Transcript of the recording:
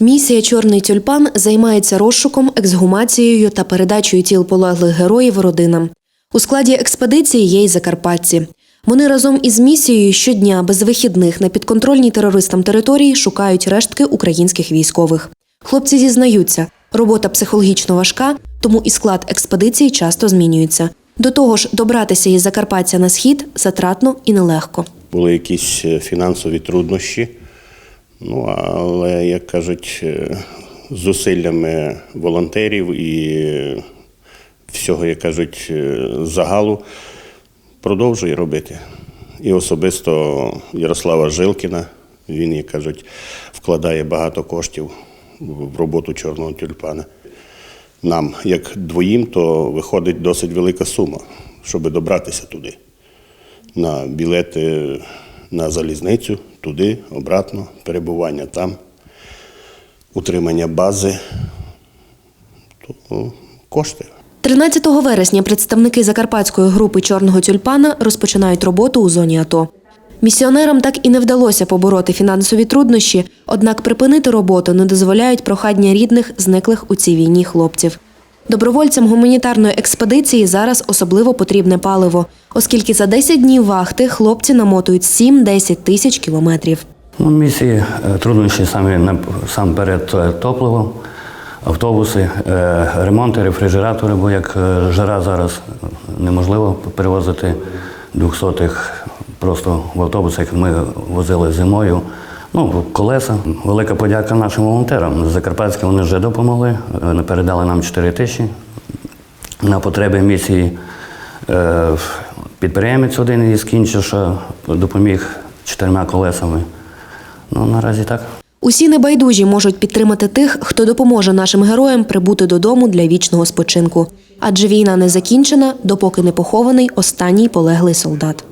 Місія Чорний тюльпан займається розшуком, ексгумацією та передачею тіл полеглих героїв родинам. У складі експедиції є й закарпатці. Вони разом із місією щодня без вихідних на підконтрольній терористам території шукають рештки українських військових. Хлопці зізнаються, робота психологічно важка, тому і склад експедиції часто змінюється. До того ж, добратися із Закарпаття на схід затратно і нелегко. були якісь е, фінансові труднощі. Ну, але, як кажуть, е, зусиллями волонтерів і всього, як кажуть, е, загалу продовжує робити. І особисто Ярослава Жилкіна, він, як кажуть, вкладає багато коштів в роботу чорного тюльпана. Нам, як двоїм, то виходить досить велика сума, щоб добратися туди на білети на залізницю, туди, обратно, перебування там, утримання бази, то ну, кошти. 13 вересня представники закарпатської групи Чорного тюльпана розпочинають роботу у зоні АТО. Місіонерам так і не вдалося побороти фінансові труднощі, однак припинити роботу не дозволяють прохання рідних зниклих у цій війні хлопців. Добровольцям гуманітарної експедиції зараз особливо потрібне паливо, оскільки за 10 днів вахти хлопці намотують 7-10 тисяч кілометрів. Ну, місії е, труднощі самі насамперед е, топливо, автобуси, е, ремонти, рефрижератори, бо як жара зараз неможливо перевозити двохсотих просто в автобусах, ми возили зимою. Ну, колеса. Велика подяка нашим волонтерам. Закарпатські вони вже допомогли, е, передали нам 4 тисячі на потреби місії. Е, Підприємець один із Кінчиша допоміг чотирма колесами. Ну, наразі так. Усі небайдужі можуть підтримати тих, хто допоможе нашим героям прибути додому для вічного спочинку. Адже війна не закінчена, допоки не похований останній полеглий солдат.